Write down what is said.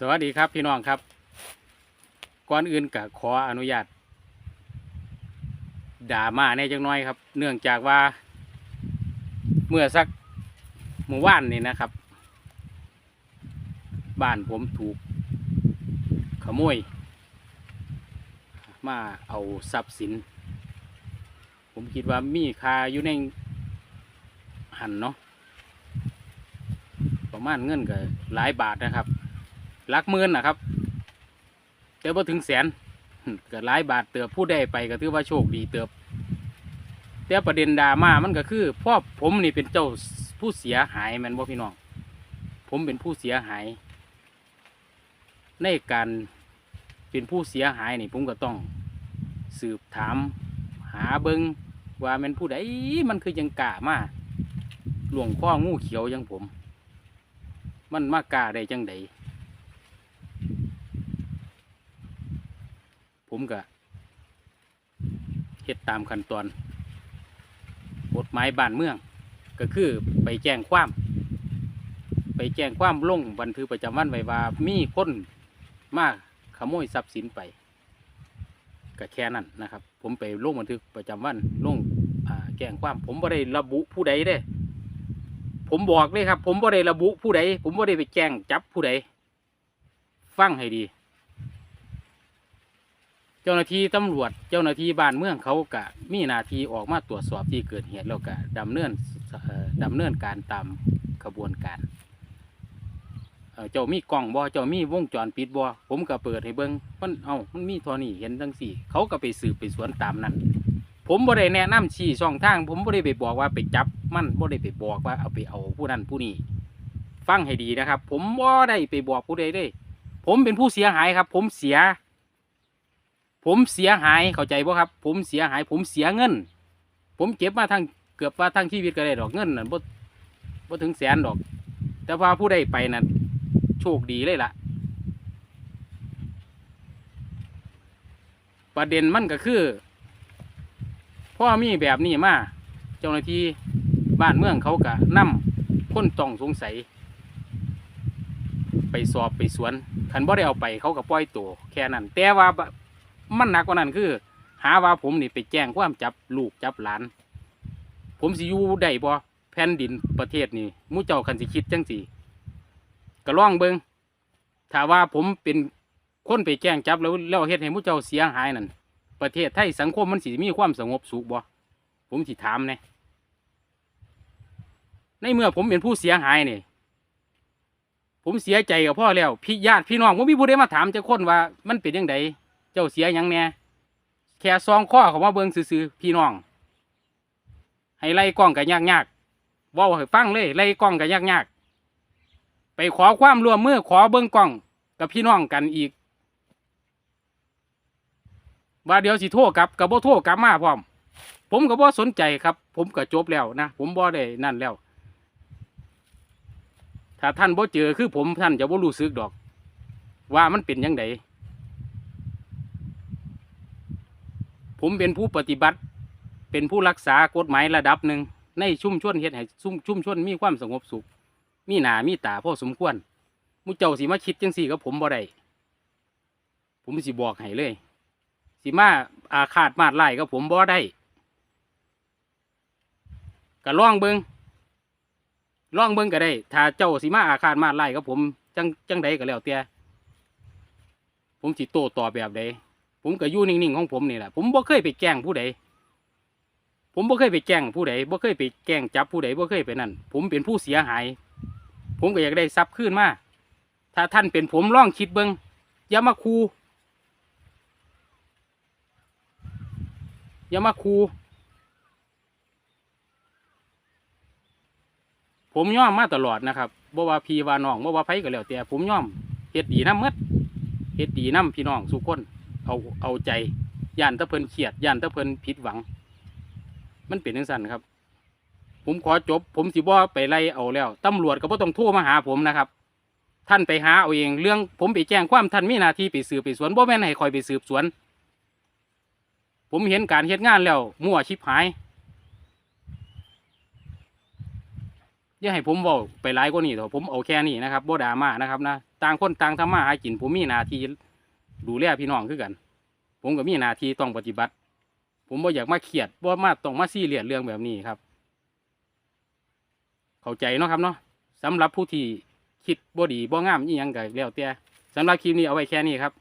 สวัสดีครับพี่น้องครับ ก่อนอื่นก็ขออนุญาต ด่ามาในจังน้อยครับ เนื่องจากว่า เมื่อสักเมื่อวานนี่นะครับ บ้านผมถูก ขโมย มาเอาทรัพย์สิน ผมคิดว่ามีคาอยู่ในหันเนาะประมาณเงินก็หลายบาทนะครับ ลักหมื่นนะครับ แต่พอถึงแสนเก็หลายบาทเติบผู้ได้ไปก็ถือว่าโชคดีเติบ แต่ประเด็นดราม่ามันก็คือพ่อผมนี่เป็นเจ้าผู้เสียหายแมนบ่พี่น้อง ผมเป็นผู้เสียหาย ในการเป็นผู้เสียหายนี่ผมก็ต้องสืบถาม หาเบิงว่าแมันผู้ใดมันคือยังกล้ามาหลวงข้องูเขียวอยังผม มันมากล้าได้จังใด ผมก็เฮ็ดตามขั้นตอนกฎหมายบ้านเมือง ก็คือไปแจ้งความ ไปแจ้งความลงบันทึกประจำวันไว้ว่ามีคนมาขโมยทรัพย์สินไปก็แค่นั้นนะครับ ผมไปลงบันทึกประจำวันลงแจ้งความ ผมบ่ได้ระบุผู้ใดเด้ ผมบอกเลยครับ ผมบ่ได้ระบุผู้ใดผมบ่ได้ไปแจ้งจับผู้ใดฟังให้ดี เจ้าหน้าที่ตำรวจเจ้าหน้าที่บ้านเมืองเขากะมีหน้าที่ออกมาตรวจสอบที่เกิดเหตุแล้วก็ดำเนินเอ่อดำเนินการตามกระบวนการเอ่อเจ้ามีกล้องบ่เจ้ามีวงจรปิดบ่ผมก็เปิดให้เบิ่งมันเอ้ามันมีเทอนี่เห็นทั้งสี่ เขาก็ไปสืบไปสวนตามนั้น ผมบ่ได้แนะนำชี้ช่องทาง ผมบ่ได้ไปบอกว่าไปจับมันบ่ได้ไปบอกว่าเอาไปเอาผู้นั้นผู้นี้ฟังให้ดีนะครับ ผมบ่ได้ไปบอกผู้ใดเลยผมเป็นผู้เสียหายครับ ผมเสีย ผมเสียหายเข้าใจบ่ครับ ผมเสียหาย ผมเสียเงิน ผมเก็บมาทั้งเกือบว่าทั้งชีวิตก็ได้ดอกเงินน่ะบ่บ่ถึงแสนดอก แต่ว่าผู้ใดไปน่ะโชคดีเลยล่ะ ประเด็นมันก็คือพ่อมีแบบนี้มาเจ้าหน้าที่บ้านเมืองเขาก็นำคนต้องสงสัย ไปสอบไปสวนคันบ่ได้เอาไปเขาก็ปล่อยตัวแค่นั้น แต่ว่า มันหนักกว่านั้นคือ หาว่าผมนี่ไปแจ้งความจับลูกจับหลาน ผมสิอยู่ได้บ่แผ่นดินประเทศนี่มู่เจ้าคันสิคิดจังสิก็ลองเบิงถ้าว่าผมเป็นคนไปแจ้งจับแล้วแล้วเฮ็ดให้มู่เจ้าเสียหายนั่นประเทศไทยสังคมมันสิมีความสงบสุขบ่ผมสิถามแหน่ในเมื่อผมเป็นผู้เสียหายเนี่ยผมเสียใจกับพ่อแล้ว พี่ญาติพี่น้องผมมีผู้ใดมาถามจ้าคนว่ามันเป็นยังไง เจ้าเสียยังแน่แค่ซองข้อเขามาเบิ่งซื่อๆพี่น้อง ให้ไล่กล้องกันยากๆเว่าให้ฟังเลย ไล่กล้องกันยากๆไปขอความร่วมมือขอเบิ่งกล้องกับพี่น้องกันอีก ว่าเดี๋ยวสิโทษกับกับโบโทษกับมาพร้อม ผมก็บ่สนใจครับ ผมก็จบแล้วนะผมบ่ได้นั่นแล้ว ถ้าท่านบ่เจอคือผมท่านจะบ่รู้สึกดอก ว่ามันเป็นยังไง ผมเป็นผู้ปฏิบัติ เป็นผู้รักษากฎหมายระดับหนึ่งในชุมชนเฮ็ดให้ชุมชุมชนมีความสงบสุข มีหนามีตาพ่อสมควรมุเจ้าสิมาคิดจังสี่กับผมบ่ได้ผมสิบอกให้เลยสิมาอาฆาตมาดไล่กับผมบ่ได้ก็ลองเบิงลองเบิงก็ได้ ถ้าเจ้าสิมาอาฆาตมาดไล่กับผม จังจังใดก็แล้วแต่ผมสิโต้ตอแบบใด ผมก็อยู่นิ่งๆของผมนี่แหละผมบ่เคยไปแกล้งผู้ใดผมบ่เคยไปแกล้งผู้ใดบ่เคยไปแกล้งจับผู้ใดบ่เคยไปนั่นผมเป็นผู้เสียหาย ผมก็อยากได้ทรัพย์คืนมาถ้าท่านเป็นผมลองคิดเบิงอย่ามาคูอย่ามาคูผมย่อมมาตลอดนะครับบ่ว่าพีว่าน้องบ่ว่าไผก็แล้วแต่ผมย่อมเฮ็ดดีน้ำหมดเฮ็ดดีน้ำพี่น้องสุกคน เอาเอาใจย่านตะเพินเครียดย่านตะเพินผิดหวัง มันเป็นจังซั่นครับ ผมขอจบ ผมสิบ่ไปไล่เอาแล้วตำรวจก็บ่ต้องโทรมาหาผมนะครับ ท่านไปหาเอาเองเรื่อง ผมไปแจ้งความท่านมีหน้าที่ไปสืบไปสวนบ่แม่นให้คอยไปสืบสวน ผมเห็นการเฮ็ดงานแล้วมั่วชิบหายอย่าให้ผมเว้าไปหลายกว่านี้เถอะผมเอาแค่นี้นะครับบ่ดราม่านะครับนะต่างคนต่างทำมาหากินผมมีหน้าที่ ดูแลพี่น้องคือกัน ผมก็มีหน้าที่ต้องปฏิบัติ ผมบ่อยากมาเครียดบ่มาต้องมาซีเรียสเรื่องแบบนี้ครับ เข้าใจเนาะครับเนาะสำหรับผู้ที่คิดบ่ดีบ่งามอีหยังก็แล้วแต่สำหรับคลิปนี้เอาไว้แค่นี้ครับ